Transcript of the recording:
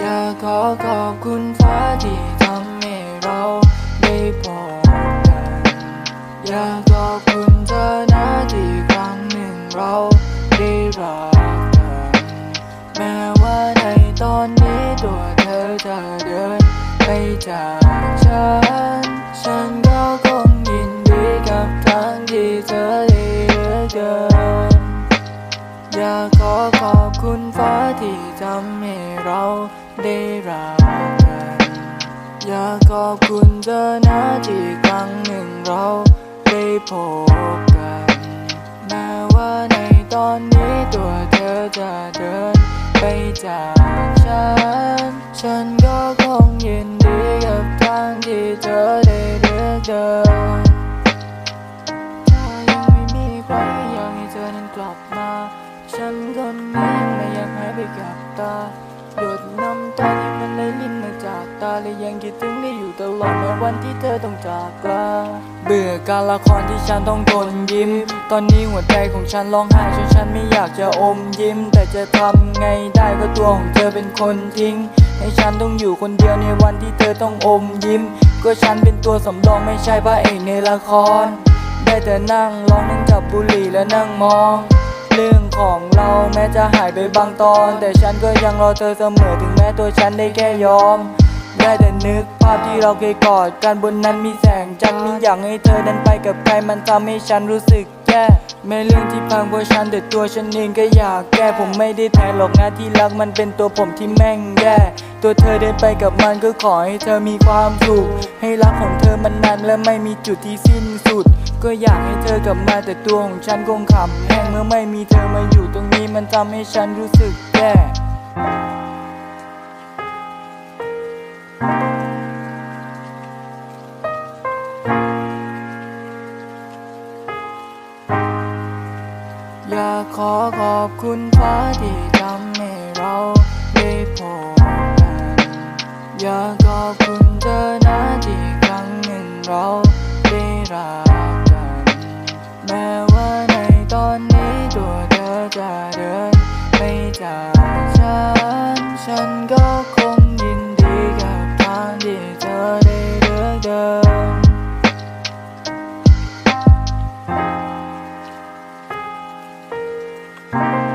อยากขอขอบคุณฟ้าที่ทำให้เราได้พบกัน อยากขอบคุณเธอนะที่ครั้งหนึ่งเราได้รักกันแม้ว่าในตอนนี้ตัวเธอจะเดินไปจากฉัน ฉันก็คงยินดีกับทางที่เธอเลือกเดินอยากขอขอบคุณฟ้าที่ำให้เราได้รักกัน อยากขอบคุณเธอนะที่ครั้งหนึ่งเราได้พบกัน แม้ว่าในตอนนี้ตัวเธอจะเดินไปจากฉัน ฉันก็คงยินดีกับทางที่เธอได้เลือกเดินถ้ายังไม่มีใครอยากให้เธอนั้นกลับมา ฉันคนนี้ ตาหยดน้ำตาที่มันไหลลิ้นมาจากตาและยังคิดถึงได้อยู่ตลอดแม้วันที่เธอต้องจากลาเบื่อการละครที่ฉันต้องทนยิ้ม ตอนนี้หัวใจของฉันร้องไห้จนฉันไม่อยากจะอมยิ้ม แต่จะทำไงได้ก็ตัวของเธอเป็นคนทิ้งให้ฉันต้องอยู่คนเดียวในวันที่เธอต้องอมยิ้ม ก็ฉันเป็นตัวสำรองไม่ใช่พระเอกในละคร ได้แต่นั่งร้องนั่งจับบุหรี่และนั่งมอง เรื่องของเราแม้จะหายไปบางตอน แต่ฉันก็ยังรอเธอเสมอถึงแม้ตัวฉันได้แค่ยอม ได้แต่นึกภาพที่เราเคยกอดกันบนนั้นมีแสงจันทร์มีอยากให้เธอนั้นไปกับใครมันทำให้ฉันรู้สึกแย่แม้เรื่องที่พังเพราะฉันแต่ตัวฉันเองก็อยากแก้ผมไม่ได้แพ้หรอกนะที่รักมันเป็นตัวผมที่แม่งแย่ตัวเธอเดินไปกับมันก็ขอให้เธอมีความสุขให้รักของเธอมันนานและไม่มีจุดที่สิ้นสุด ก็อยากให้เธอกลับมาแต่ตัวของฉันคงขำแห้งเมื่อไม่มีเธอมาอยู่ตรงนี้มันทำให้ฉันรู้สึกแย่ ขอขอบคุณพระที่ทำให้เราได้พบกัน อยากขอบคุณเธอนะที่ครั้งหนึ่งเราได้รักกัน แม้ว่าในตอนนี้ตัวเธอจะเดิน Bye.